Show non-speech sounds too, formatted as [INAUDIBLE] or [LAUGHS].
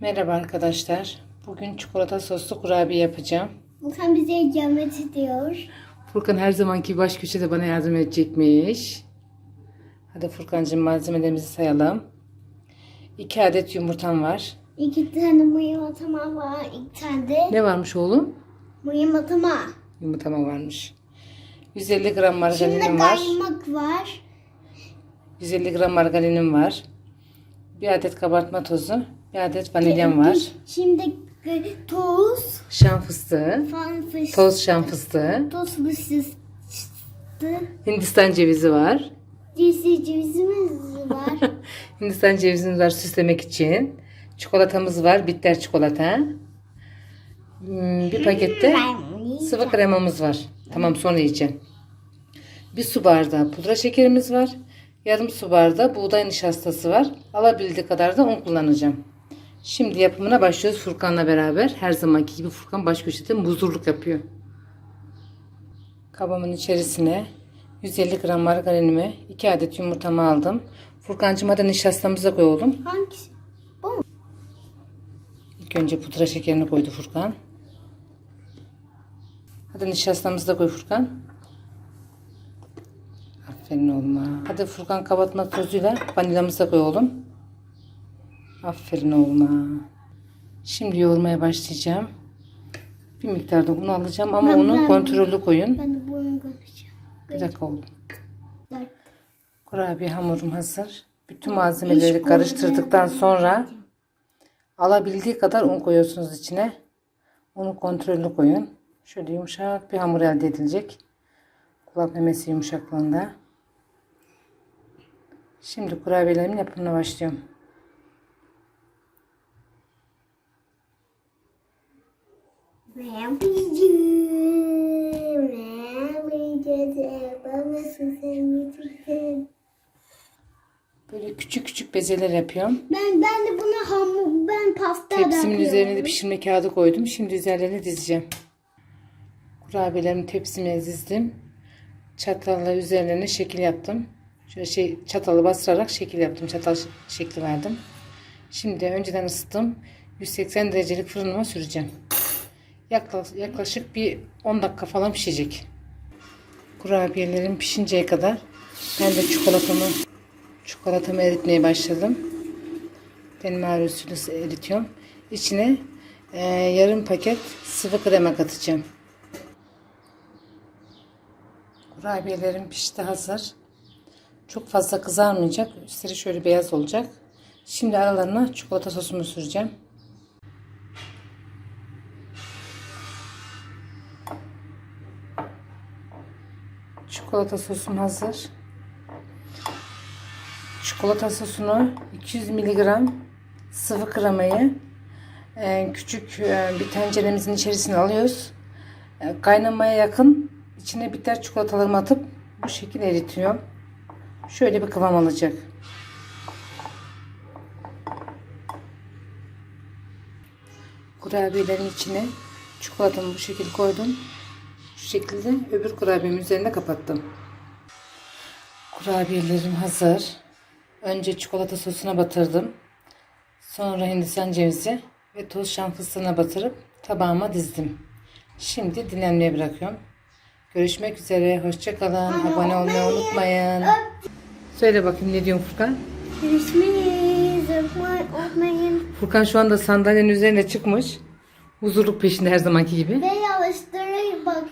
Merhaba arkadaşlar. Bugün çikolata soslu kurabiye yapacağım. Volkan bize ikamet ediyor. Furkan her zamanki baş köşede bana yardım edecekmiş. Hadi Furkan'cığım malzemelerimizi sayalım. 2 adet yumurtam var. İki tane mıyım atama var. İki tane de Ne varmış oğlum? mıyım atama. Yumurtama varmış. 150 gram Şimdi margarinim var. kaymak var. 150 gram margarinim var. Bir adet kabartma tozu. Bir adet vanilyam var. Şimdi toz, Şan fıstığı. fan fıstığı, Toz şan fıstığı. toz fıstığı, Hindistan cevizi var. cisi cevizimiz var. [LAUGHS] Hindistan cevizimiz var süslemek için. Çikolatamız var. Bitter çikolata. Hmm, Bir pakette sıvı kremamız var. Tamam sonra yiyeceğim. Bir su bardağı pudra şekerimiz var. Yarım su bardağı buğday nişastası var. Alabildiği kadar da un kullanacağım. Şimdi yapımına başlıyoruz Furkan'la beraber. Her zamanki gibi Furkan baş köşede muzurluk yapıyor. Kabımın içerisine 150 gram margarinimi, 2 adet yumurtamı aldım. Furkancığıma da nişastamızı koyalım. Hangisi? İlk önce pudra şekerini koydu Furkan. Hadi nişastamızı da koy Furkan. Aferin oğluma. Hadi Furkan kabartma tozuyla vanilyamızı da koy oğlum. Aferin oğluma. Şimdi yoğurmaya başlayacağım. Bir miktarda un alacağım ama Ben- onu ben- kontrollü koyun. Ben de bunu göreceğim. Bir dakika oğlum. Kurabiye hamurum hazır. Bütün malzemeleri karıştırdıktan sonra alabildiği kadar un koyuyorsunuz içine. Unu kontrollü koyun. Şöyle yumuşak bir hamur elde edilecek. Kulak memesi yumuşaklığında. Şimdi kurabiyelerimin yapımına başlıyorum. Babası sen. Böyle küçük küçük bezeler yapıyorum. Ben ben de buna hamur ben pasta Tepsimin yapıyorum. üzerine de pişirme kağıdı koydum. Şimdi üzerlerine dizeceğim. Kurabiyelerimi tepsime dizdim. Çatalla üzerlerine şekil yaptım. Şöyle şey çatalı bastırarak şekil yaptım. Çatal şekli verdim. Şimdi önceden ısıttım. 180 derecelik fırınıma süreceğim. Yaklaşık, bir 10 dakika falan pişecek. Kurabiyelerim pişinceye kadar ben de çikolatamı çikolatamı eritmeye başladım. Deneme usulü eritiyorum. İçine e, yarım paket sıvı krema katacağım. Kurabiyelerim pişti hazır. Çok fazla kızarmayacak. Üstleri şöyle beyaz olacak. Şimdi aralarına çikolata sosumu süreceğim. Çikolata sosum hazır. Çikolata sosunu 200 mg sıvı kremayı e, küçük e, bir tenceremizin içerisine alıyoruz. E, Kaynamaya yakın içine bitter çikolatalarımı atıp bu şekilde eritiyorum. Şöyle bir kıvam alacak. Kurabiyelerin içine çikolatamı bu şekilde koydum. Şu şekilde öbür kurabiyemin üzerine kapattım. Kurabiyelerim hazır. Önce çikolata sosuna batırdım. Sonra hindistan cevizi ve toz şan fıstığına batırıp tabağıma dizdim. Şimdi dinlenmeye bırakıyorum. Görüşmek üzere. Hoşçakalın. Abone olmayı unutmayın. Söyle bakayım ne diyorsun Furkan? Görüşmeyiz. Unutmayın. Furkan şu anda sandalyenin üzerine çıkmış. Huzurluk peşinde her zamanki gibi. Ve yavaşlara bakıyorum.